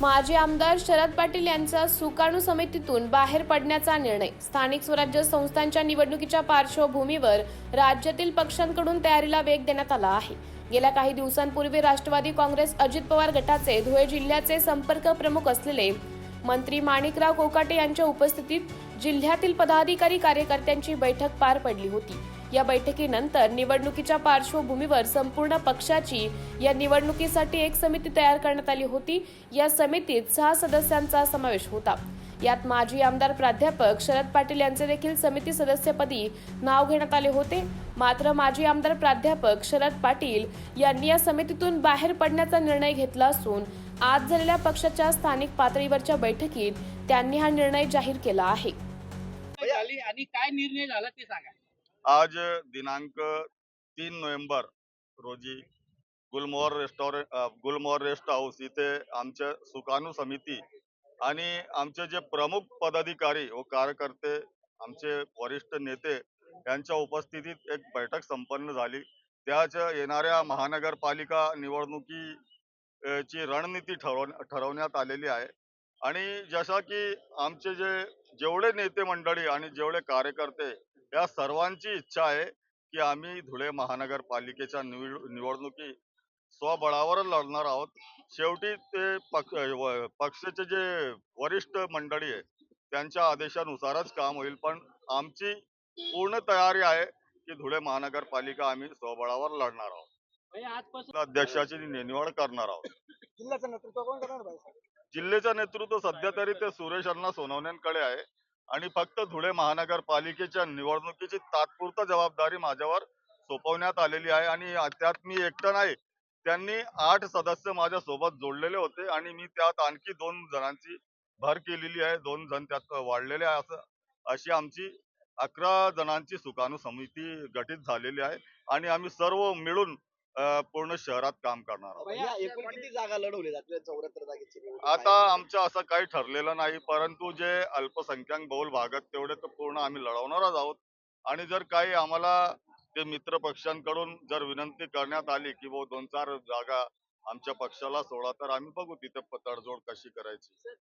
माजी आमदार शरद पाटील यांचा सुकाणू समितीतून बाहेर पडण्याचा निर्णय. स्थानिक स्वराज्य संस्थांच्या निवडणुकीच्या पार्श्वभूमीवर राज्यातील पक्षांकडून तयारीला वेग देण्यात आला आहे. गेल्या काही दिवसांपूर्वी राष्ट्रवादी काँग्रेस अजित पवार गटाचे धुळे जिल्ह्याचे संपर्क प्रमुख असलेले मंत्री माणिकराव कोकाटे यांच्या उपस्थितीत जिल्ह्यातील पदाधिकारी कार्यकर्त्यांची बैठक पार पडली होती. या बैठकीनंतर निवडणुकीच्या पार्श्वभूमीवर संपूर्ण पक्षाची या निवडणुकीसाठी एक समिती तयार करण्यात आली होती. या समितीत सहा सदस्यांचा समावेश होता. यात माजी आमदार प्राध्यापक शरद पाटील यांचे देखील समिती सदस्यपदी नाव घेण्यात आले होते. मात्र माजी आमदार प्राध्यापक शरद पाटील यांनी या समितीतून बाहेर पडण्याचा निर्णय घेतला असून आज झालेल्या पक्षाच्या स्थानिक पातळीवरच्या बैठकीत त्यांनी हा निर्णय जाहीर केला आहे. झाली आणि काय निर्णय झाला ते सांगा. आज दिनांक तीन नोव्हेंबर रोजी गुलमोहर रेस्टॉरंट गुलमोहर रेस्ट हाऊस इथे आमच्या सुकाणू समिती आणि आमचे जे प्रमुख पदाधिकारी व कार्यकर्ते आमचे वरिष्ठ नेते यांच्या उपस्थितीत एक बैठक संपन्न झाली. त्याच येणाऱ्या महानगरपालिका निवडणुकी ची रणनीती ठरव ठरवण्यात आलेली आहे. आणि जसा की आमचे जे जेवढे नेते मंडळी आणि जेवढे कार्यकर्ते या सर्वांची इच्छा आहे की आम्ही धुळे महानगरपालिकेच्या निवड निवडणुकी स्वबळावर लढणार आहोत. शेवटी ते पक्ष व- पक्षाचे जे वरिष्ठ मंडळी आहे त्यांच्या आदेशानुसारच काम होईल. पण आमची पूर्ण तयारी आहे की धुळे महानगरपालिका आम्ही स्वबळावर लढणार आहोत. म्हणजे आजपासून अध्यक्षाची नि- निवड करणार आहोत. जिल्ह्याचं नेतृत्व कोण करणार भाई जिल्ह्याचं नेतृत्व सध्या तरी ते सुरेश अण्णा सोनवण्यांकडे आहे. आणि फक्त धुळे महानगरपालिकेच्या निवडणुकीची तात्पुरता जबाबदारी माझ्यावर सोपवण्यात आलेली आहे. आणि त्यात मी एकटा नाही त्यांनी आठ सदस्य माझ्या सोबत जोडलेले होते आणि मी त्यात आणखी दोन जणांची भर केलेली आहे. दोन जण त्यात वाढलेले आहे असं अशी आमची अकरा जणांची सुकाणू समिती गठीत झालेली आहे आणि आम्ही सर्व मिळून पूर्ण शहरात काम करणार आहोत. आता. आमचं असं काही ठरलेलं नाही परंतु जे अल्पसंख्याक बहुल भागात तेवढे तर पूर्ण आम्ही लढवणारच आहोत. आणि जर काही आम्हाला ते मित्र पक्षांकडून जर विनंती करण्यात आली की वो दोन चार जागा आमच्या पक्षाला सोडा तर आम्ही बघू तिथे तडजोड कशी करायची.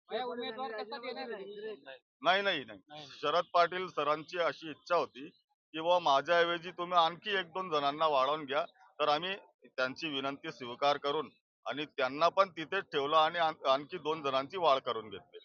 भैया उमेदवार कसा देणार आहे? नाही नाही नाही. शरद पाटील सरांची अशी इच्छा होती की बुवा माझ्याऐवजी तुम्ही आणखी एक दोन जणांना वाढवून घ्या तर आम्ही त्यांची विनंती स्वीकार करून आणि त्यांना पण तिथेच ठेवलं आणि आण- आणखी दोन जणांची वाढ करून घेतली.